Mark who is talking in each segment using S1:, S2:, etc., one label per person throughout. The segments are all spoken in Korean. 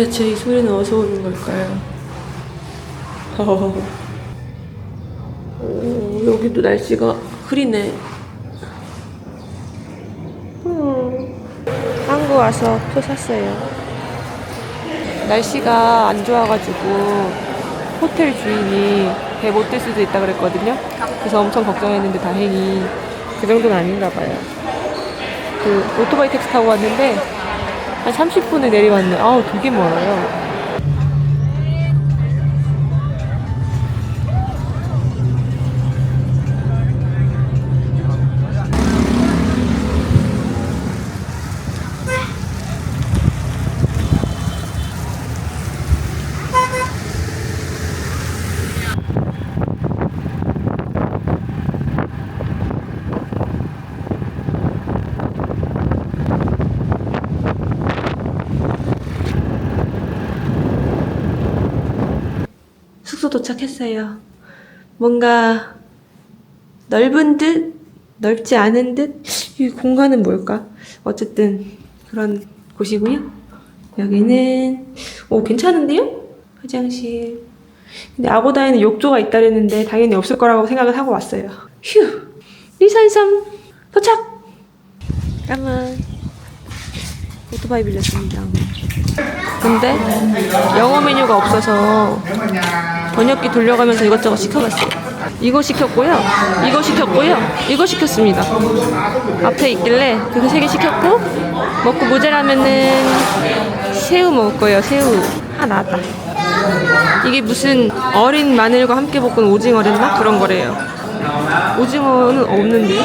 S1: 대체 이 소리는 어디서 오는 걸까요? 어, 오, 여기도 날씨가 흐리네. 음. 한국 와서 표 샀어요. 날씨가 안 좋아가지고 호텔 주인이 배못뜰 수도 있다 그랬거든요. 그래서 엄청 걱정했는데 다행히 그 정도는 아닌가 봐요. 그 오토바이 택시 타고 왔는데 한 30분에 내려왔네. 아우 되게 멀어요. 도착했어요. 뭔가 넓은 듯 넓지 않은 듯 이 공간은 뭘까? 어쨌든 그런 곳이고요. 여기는 오 괜찮은데요? 화장실. 근데 아고다에는 욕조가 있다랬는데 당연히 없을 거라고 생각을 하고 왔어요. 휴 리산섬 도착. 까만 오토바이 빌렸습니다. 근데 영어 메뉴가 없어서 번역기 돌려가면서 이것저것 시켜봤어요. 이거 시켰고요. 이거 시켰고요. 이거 시켰습니다. 앞에 있길래 그거 세 개 시켰고 먹고 모자라면은 새우 먹을 거예요. 새우. 아 나왔다. 이게 무슨 어린 마늘과 함께 볶은 오징어랬나? 그런 거래요. 오징어는 없는데요?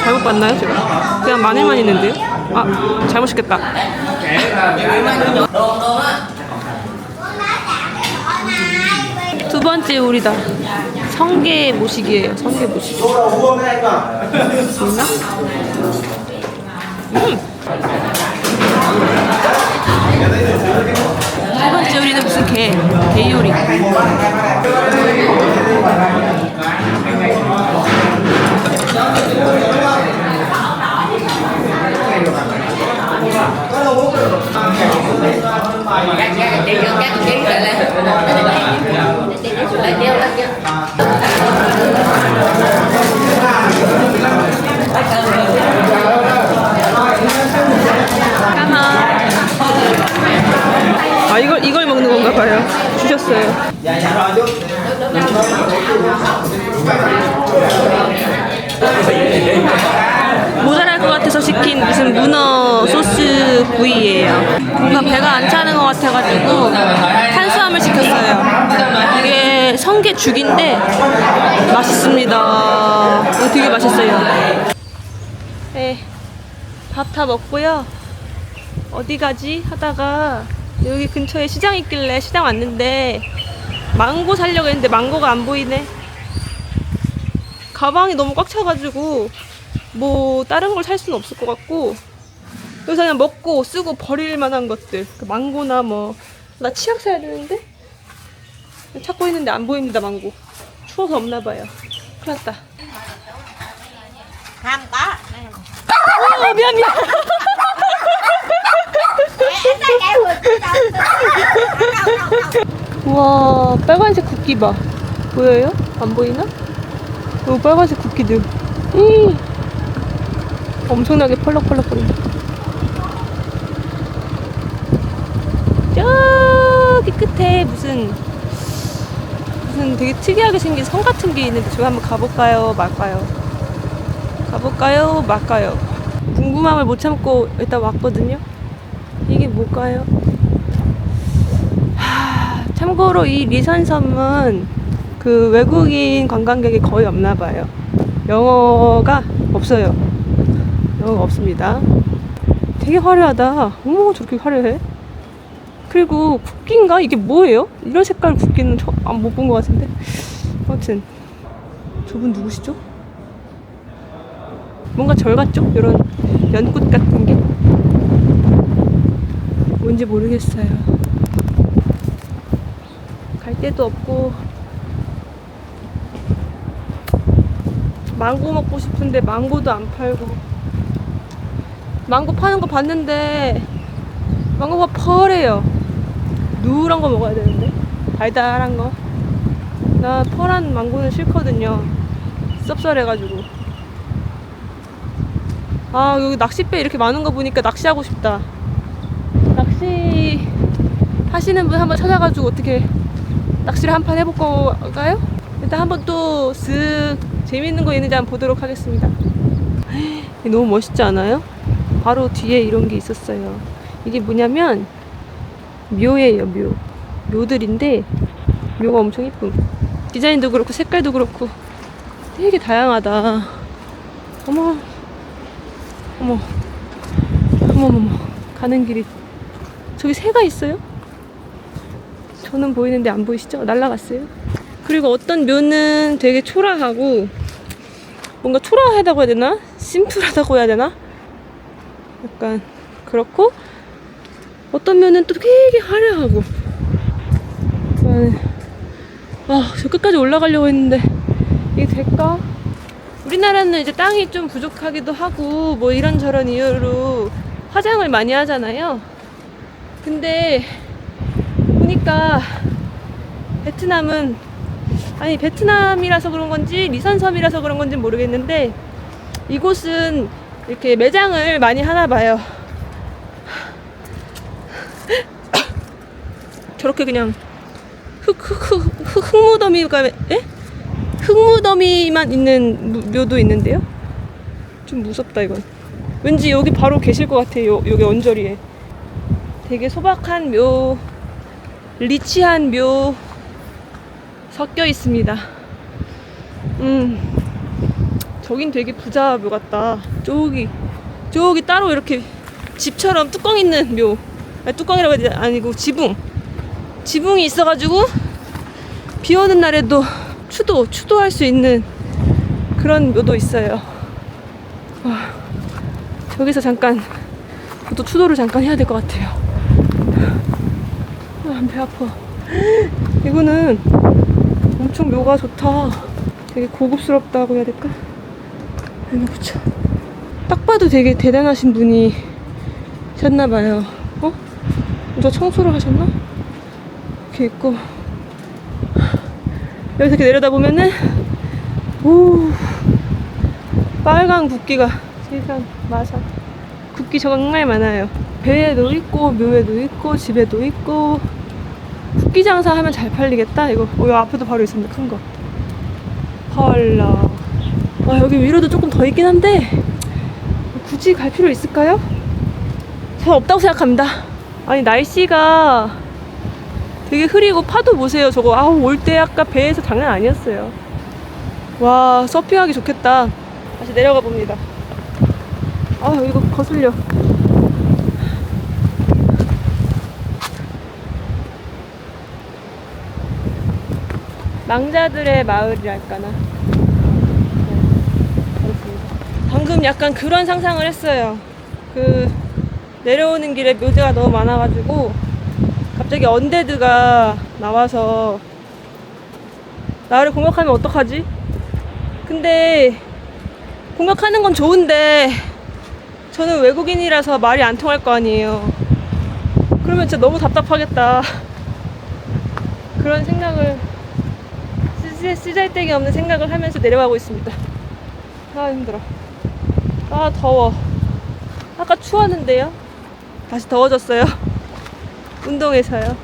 S1: 잘못 봤나요, 제가? 그냥 마늘만 있는데요? 아, 잘못 시켰다. 두 번째 요리다. 성게 모식이에요. 성게 모식. 있나? 음. 세 번째 요리는 무슨 게? 게 요리. 주셨어요. 모자랄 것 같아서 시킨 무슨 문어 소스 구이예요. 뭔가 배가 안 차는 것 같아가지고 탄수화물 시켰어요. 이게 성게 죽인데 맛있습니다. 이거 되게 맛있어요. 네, 밥 다 먹고요. 어디 가지 하다가 여기 근처에 시장 있길래 시장 왔는데 망고 사려고 했는데 망고가 안 보이네. 가방이 너무 꽉 차가지고 뭐 다른 걸 살 수는 없을 것 같고 여기서 그냥 먹고 쓰고 버릴 만한 것들 그 망고나 뭐 나 치약 사야 되는데? 찾고 있는데 안 보입니다 망고. 추워서 없나 봐요. 큰일 났다.
S2: Không có.
S1: 아 미안 미안 우와 빨간색 국기 봐. 보여요? 안 보이나? 이 빨간색 국기들. 이 엄청나게 펄럭펄럭 거린다. 저기 끝에 무슨 무슨 되게 특이하게 생긴 성 같은 게 있는데 저기 한번 가볼까요? 말까요? 가볼까요? 말까요? 궁금함을 못 참고 일단 왔거든요 이게 뭘까요? 참고로 이 리산섬은 그 외국인 관광객이 거의 없나 봐요. 영어가 없어요. 영어가 없습니다. 되게 화려하다. 어머, 저렇게 화려해? 그리고 국기인가? 이게 뭐예요? 이런 색깔 국기는 못본 것 같은데. 아무튼, 저분 누구시죠? 뭔가 절 같죠? 이런 연꽃 같은 게. 뭔지 모르겠어요. 갈 데도 없고 망고 먹고 싶은데 망고도 안 팔고 망고 파는 거 봤는데 망고가 펄해요 누런 거 먹어야 되는데 달달한 거. 나 퍼란 망고는 싫거든요. 섭섭해가지고. 아 여기 낚싯배 이렇게 많은 거 보니까 낚시하고 싶다. 하시는 분 한번 찾아가지고 어떻게 낚시를 한 판 해볼 거가요? 일단 한번 또쓱 재밌는 거 있는지 한번 보도록 하겠습니다. 너무 멋있지 않아요? 바로 뒤에 이런 게 있었어요. 이게 뭐냐면 묘예요, 묘. 묘들인데 묘가 엄청 이쁨. 디자인도 그렇고 색깔도 그렇고 되게 다양하다. 어머, 어머, 어머, 어머, 가는 길이 저기 새가 있어요? 저는 보이는데 안 보이시죠? 날라갔어요. 그리고 어떤 묘는 되게 초라하고 뭔가 초라하다고 해야 되나? 심플하다고 해야 되나? 약간 그렇고 어떤 면은 또 되게 화려하고 아, 저 끝까지 올라가려고 했는데 이게 될까? 우리나라는 이제 땅이 좀 부족하기도 하고 뭐 이런저런 이유로 화장을 많이 하잖아요. 근데 보니까 베트남은 아니 베트남이라서 그런 건지 리선섬이라서 그런 건지 모르겠는데 이곳은 이렇게 매장을 많이 하나 봐요. 저렇게 그냥 흙흙흙 흙무더미가 에? 흙무더미만 있는 무- 묘도 있는데요. 좀 무섭다 이건. 왠지 여기 바로 계실 것 같아요. 여기 언저리에. 되게 소박한 묘, 리치한 묘 섞여 있습니다. 음, 저긴 되게 부자 묘 같다. 저기, 저기 따로 이렇게 집처럼 뚜껑 있는 묘. 아니, 뚜껑이라고 해야 되나? 아니고 지붕. 지붕이 있어가지고 비 오는 날에도 추도, 추도할 수 있는 그런 묘도 있어요. 와, 저기서 잠깐, 또 추도를 잠깐 해야 될 것 같아요. 아, 배 아파. 이거는 엄청 묘가 좋다. 되게 고급스럽다고 해야 될까? 그쵸. 딱 봐도 되게 대단하신 분이 셨나봐요. 어? 저 청소를 하셨나? 이렇게 있고. 여기서 이렇게 내려다 보면은, 오, 빨간 국기가 세상 마사. 국기 정말 많아요. 배에도 있고, 묘에도 있고, 집에도 있고. 국기 장사 하면 잘 팔리겠다. 이거, 어, 여 앞에도 바로 있습니다. 큰 거. 헐라. 아, 여기 위로도 조금 더 있긴 한데, 굳이 갈 필요 있을까요? 전 없다고 생각합니다. 아니, 날씨가 되게 흐리고 파도 보세요. 저거, 아우, 올 때 아까 배에서 장난 아니었어요. 와, 서핑하기 좋겠다. 다시 내려가 봅니다. 아, 이거 거슬려. 망자들의 마을이랄까나. 네. 방금 약간 그런 상상을 했어요. 그 내려오는 길에 묘지가 너무 많아가지고 갑자기 언데드가 나와서 나를 공격하면 어떡하지? 근데 공격하는 건 좋은데 저는 외국인이라서 말이 안 통할 거 아니에요. 그러면 진짜 너무 답답하겠다. 그런 생각을 쓰- 쓰잘데기 없는 생각을 하면서 내려가고 있습니다. 아 힘들어. 아 더워. 아까 추웠는데요. 다시 더워졌어요. 운동해서요.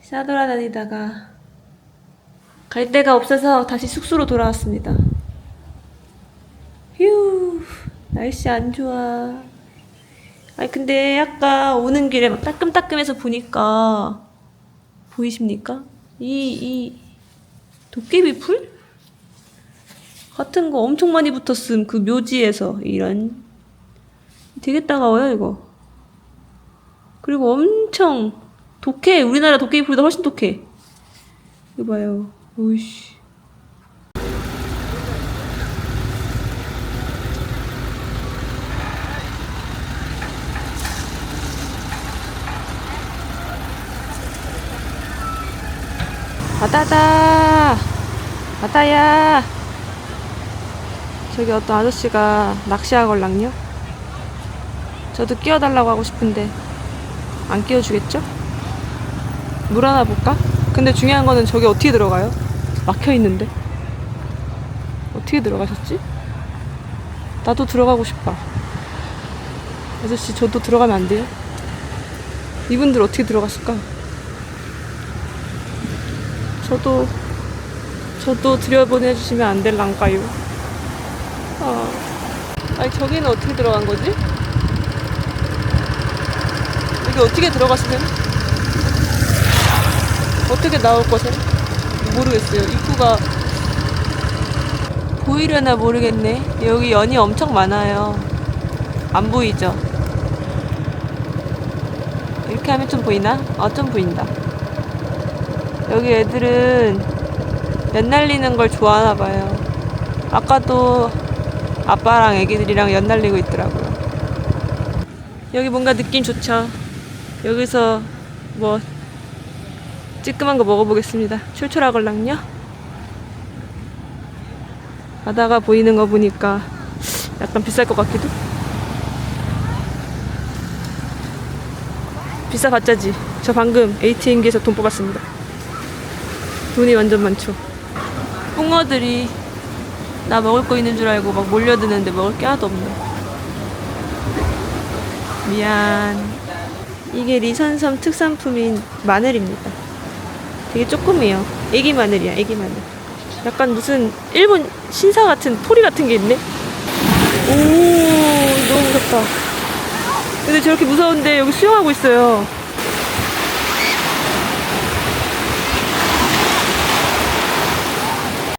S1: 싸돌아다니다가 갈 데가 없어서 다시 숙소로 돌아왔습니다. 휴 날씨 안 좋아. 아니 근데 아까 오는 길에 막 따끔따끔해서 보니까 보이십니까? 이, 이, 도깨비 풀? 같은 거 엄청 많이 붙었음. 그 묘지에서. 이런. 되게 따가워요, 이거. 그리고 엄청 독해. 우리나라 도깨비 풀보다 훨씬 독해. 이거 봐요. 오이씨. 바다다 바다야 저기 어떤 아저씨가 낚시하걸랑요 저도 끼워달라고 하고 싶은데 안 끼워주겠죠? 물 하나 볼까? 근데 중요한 거는 저기 어떻게 들어가요? 막혀 있는데. 어떻게 들어가셨지? 나도 들어가고 싶다. 아저씨, 저도 들어가면 안 돼요? 이분들 어떻게 들어갔을까? 저도, 저도 들여보내주시면 안 될란가요? 아. 아니, 저기는 어떻게 들어간 거지? 여기 어떻게 들어가시면? 어떻게 나올 것을? 모르겠어요. 입구가 보이려나 모르겠네. 여기 연이 엄청 많아요. 안 보이죠? 이렇게 하면 좀 보이나? 어, 좀 보인다. 여기 애들은 연 날리는 걸 좋아하나 봐요. 아까도 아빠랑 애기들이랑 연 날리고 있더라고요. 여기 뭔가 느낌 좋죠? 여기서 뭐 찌끔한 거 먹어보겠습니다. 출출하걸랑요? 바다가 보이는 거 보니까 약간 비쌀 것 같기도? 비싸봤자지. 저 방금 ATM기에서 돈 뽑았습니다. 돈이 완전 많죠. 붕어들이 나 먹을 거 있는 줄 알고 막 몰려드는데 먹을 게 하나도 없네. 미안. 이게 리선섬 특산품인 마늘입니다. 되게 조금이에요. 애기 마늘이야, 애기 마늘. 약간 무슨 일본 신사 같은 토리 같은 게 있네. 오, 너무 무섭다. 근데 저렇게 무서운데 여기 수영하고 있어요.